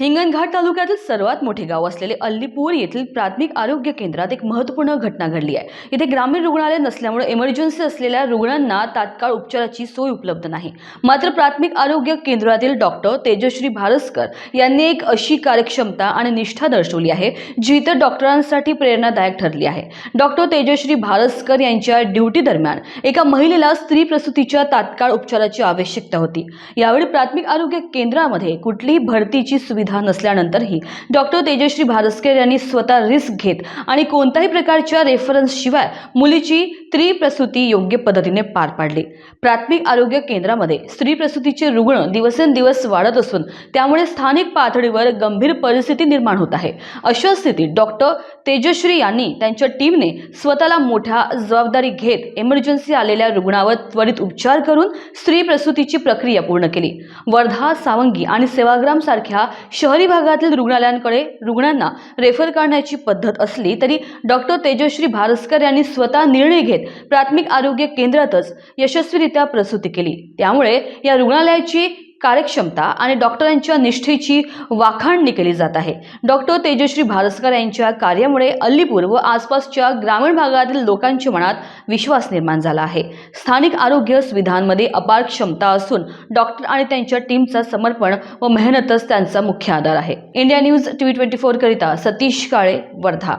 हिंगणघाट तालुक्यातील सर्वात मोठे गाव असलेले अल्लीपूर येथील प्राथमिक आरोग्य केंद्रात एक महत्त्वपूर्ण घटना घडली आहे. इथे ग्रामीण रुग्णालय नसल्यामुळे इमर्जन्सी असलेल्या रुग्णांना तात्काळ उपचाराची सोय उपलब्ध नाही. मात्र प्राथमिक आरोग्य केंद्रातील डॉक्टर तेजश्री भारसकर यांनी एक अशी कार्यक्षमता आणि निष्ठा दर्शवली आहे जी इतर डॉक्टरांसाठी प्रेरणादायक ठरली आहे. डॉक्टर तेजश्री भारसकर यांच्या ड्युटी दरम्यान एका महिलेला स्त्री प्रसूतीच्या तात्काळ उपचाराची आवश्यकता होती. यावेळी प्राथमिक आरोग्य केंद्रामध्ये कुठलीही भरतीची सुविधा नसल्यानंतरही डॉक्टर तेजश्री भारस्कर यांनी स्वतः रिस्क घेत आणि कोणत्याही प्रकारच्या रेफरन्सशिवाय मुलीची त्रिप्रसूती योग्य पद्धतीने पार पाडली. प्राथमिक आरोग्य केंद्रामध्ये स्त्री प्रसूतीचे रुग्ण दिवसेंदिवस वाढत असून त्यामुळे स्थानिक पातळीवर गंभीर परिस्थिती निर्माण होत आहे. अशा स्थितीत डॉक्टर तेजश्री यांनी त्यांच्या टीमने स्वतःला मोठ्या जबाबदारी घेत इमर्जन्सी आलेल्या रुग्णावर त्वरित उपचार करून स्त्री प्रसूतीची प्रक्रिया पूर्ण केली. वर्धा सावंगी आणि सेवाग्राम सारख्या शहरी भागातील रुग्णालयांकडे रुग्णांना रेफर करण्याची पद्धत असली तरी डॉक्टर तेजश्री भारस्कर यांनी स्वतः निर्णय घेत प्राथमिक आरोग्य केंद्रातच यशस्वीरित्या प्रसूती केली. त्यामुळे या रुग्णालयाची कार्यक्षमता आणि डॉक्टरांच्या निष्ठेची वाखाणणी केली जात आहे. डॉक्टर तेजश्री भारसकर यांच्या कार्यामुळे अल्लीपूर व आसपासच्या ग्रामीण भागातील लोकांच्या मनात विश्वास निर्माण झाला आहे. स्थानिक आरोग्य सुविधांमध्ये अपार क्षमता असून डॉक्टर आणि त्यांच्या टीमचा समर्पण व मेहनतच त्यांचा मुख्य आधार आहे. India news T V twenty four करिता सतीश काळे वर्धा.